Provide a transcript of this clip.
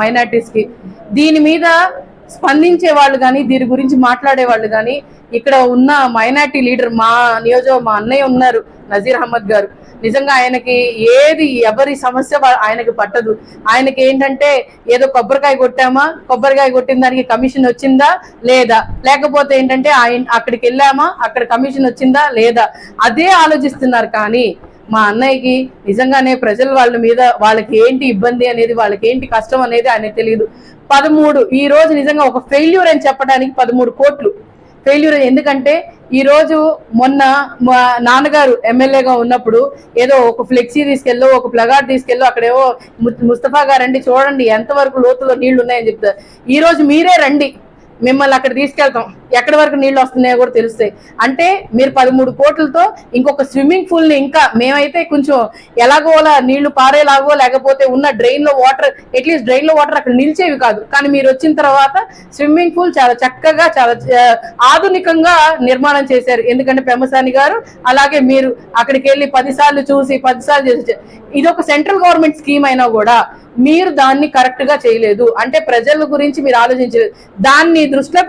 మైనార్టీస్కి. దీని మీద స్పందించే వాళ్ళు కానీ దీని గురించి మాట్లాడే వాళ్ళు కానీ ఇక్కడ ఉన్న మైనార్టీ లీడర్ మా నియోజక మా అన్నయ్య ఉన్నారు నజీర్ అహ్మద్ గారు. నిజంగా ఆయనకి ఏది ఎవరి సమస్య ఆయనకి పట్టదు. ఆయనకి ఏంటంటే ఏదో కొబ్బరికాయ కొట్టామా? కొబ్బరికాయ కొట్టిన దానికి కమిషన్ వచ్చిందా? లేదా. లేకపోతే ఏంటంటే ఆయన అక్కడికి వెళ్ళామా? అక్కడ కమిషన్ వచ్చిందా? లేదా. అదే ఆలోచిస్తున్నారు కానీ మా అన్నయ్యకి నిజంగానే ప్రజలు వాళ్ళ మీద వాళ్ళకి ఏంటి ఇబ్బంది అనేది వాళ్ళకి ఏంటి కష్టం అనేది ఆయన తెలియదు. పదమూడు ఈ రోజు నిజంగా ఒక ఫెయిల్యూర్ అని చెప్పడానికి పదమూడు కోట్లు. ఫెయిల్యూర్ ఎందుకంటే ఈ రోజు మొన్న మా నాన్నగారు ఎమ్మెల్యేగా ఉన్నప్పుడు ఏదో ఒక ఫ్లెక్సీ తీసుకెళ్ళు ఒక ప్లగార్డ్ తీసుకెళ్ళు అక్కడేవో ముస్తఫా గారు రండి చూడండి ఎంతవరకు లోతులో నీళ్ళు ఉన్నాయని చెప్తారు. ఈ రోజు మీరే రండి. మిమ్మల్ని అక్కడ తీసుకెళ్తాం. ఎక్కడి వరకు నీళ్ళు వస్తున్నాయో కూడా తెలుస్తాయి. అంటే మీరు పదమూడు కోట్లతో ఇంకొక స్విమ్మింగ్ పూల్ని ఇంకా మేమైతే కొంచెం ఎలాగో అలా నీళ్ళు పారేలాగో లేకపోతే ఉన్న డ్రైన్లో వాటర్ అట్లీస్ట్ డ్రైన్లో వాటర్ అక్కడ నిలిచేవి కాదు. కానీ మీరు వచ్చిన తర్వాత స్విమ్మింగ్ పూల్ చాలా చక్కగా చాలా ఆధునికంగా నిర్మాణం చేశారు. ఎందుకంటే పెమ్మసాని గారు అలాగే మీరు అక్కడికి వెళ్ళి పదిసార్లు చూసి పదిసార్లు చేసి ఇది ఒక సెంట్రల్ గవర్నమెంట్ స్కీమ్ అయినా కూడా మీరు దాన్ని కరెక్ట్గా చేయలేదు. అంటే ప్రజల గురించి మీరు ఆలోచించలేదు. దాన్ని దృష్టిలో